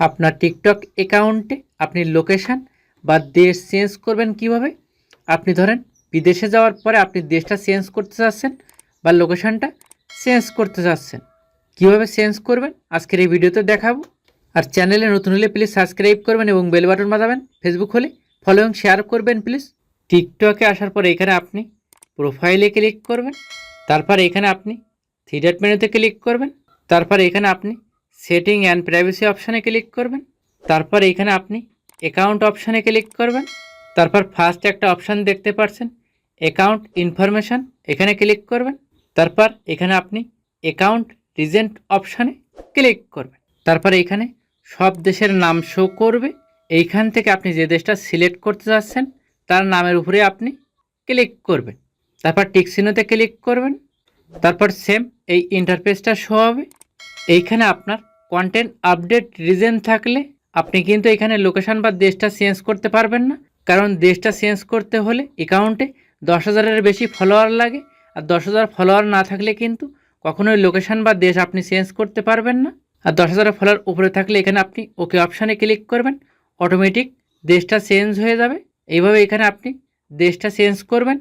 আপনার টিকটক অ্যাকাউন্টে আপনি লোকেশান বা দেশ চেঞ্জ করবেন কীভাবে? আপনি ধরেন, বিদেশে যাওয়ার পরে আপনি দেশটা চেঞ্জ করতে চাচ্ছেন বা লোকেশানটা চেঞ্জ করতে চাচ্ছেন। কীভাবে চেঞ্জ করবেন? আজকের এই ভিডিওতে দেখাবো। আর চ্যানেলে নতুন হলে প্লিজ সাবস্ক্রাইব করবেন এবং বেল বাটন বাজাবেন। ফেসবুক হলে ফলো এবং শেয়ার করবেন প্লিজ টিকটকে আসার পরে এখানে আপনি প্রোফাইলে ক্লিক করবেন। তারপর এখানে আপনি থ্রি মেনুতে ক্লিক করবেন। তারপর এখানে আপনি সেটিং অ্যান্ড প্রাইভেসি অপশানে ক্লিক করবেন। তারপর এখানে আপনি অ্যাকাউন্ট অপশানে ক্লিক করবেন। তারপর ফার্স্ট একটা অপশান দেখতে পাচ্ছেন অ্যাকাউন্ট ইনফরমেশান, এখানে ক্লিক করবেন। তারপর এখানে আপনি অ্যাকাউন্ট রিজেন্ট অপশানে ক্লিক করবেন। তারপর এখানে সব দেশের নাম শো করবে। এইখান থেকে আপনি যে দেশটা সিলেক্ট করতে যাচ্ছেন, তার নামের উপরে আপনি ক্লিক করবেন। তারপর টিকসিনোতে ক্লিক করবেন। তারপর সেম এই ইন্টারফেসটা শো হবে। এইখানে আপনার কন্টেন্ট আপডেট রিজেন থাকলে আপনি কিন্তু এখানে লোকেশন বা দেশটা চেঞ্জ করতে পারবেন না। কারণ দেশটা চেঞ্জ করতে হলে অ্যাকাউন্টে দশ হাজারের বেশি ফলোয়ার লাগে। আর দশ হাজার ফলোয়ার না থাকলে কিন্তু কখনোই লোকেশন বা দেশ আপনি চেঞ্জ করতে পারবেন না। আর দশ হাজার ফলোয়ার উপরে থাকলে এখানে আপনি ওকে অপশানে ক্লিক করবেন। অটোমেটিক দেশটা চেঞ্জ হয়ে যাবে। এইভাবে এখানে আপনি দেশটা চেঞ্জ করবেন।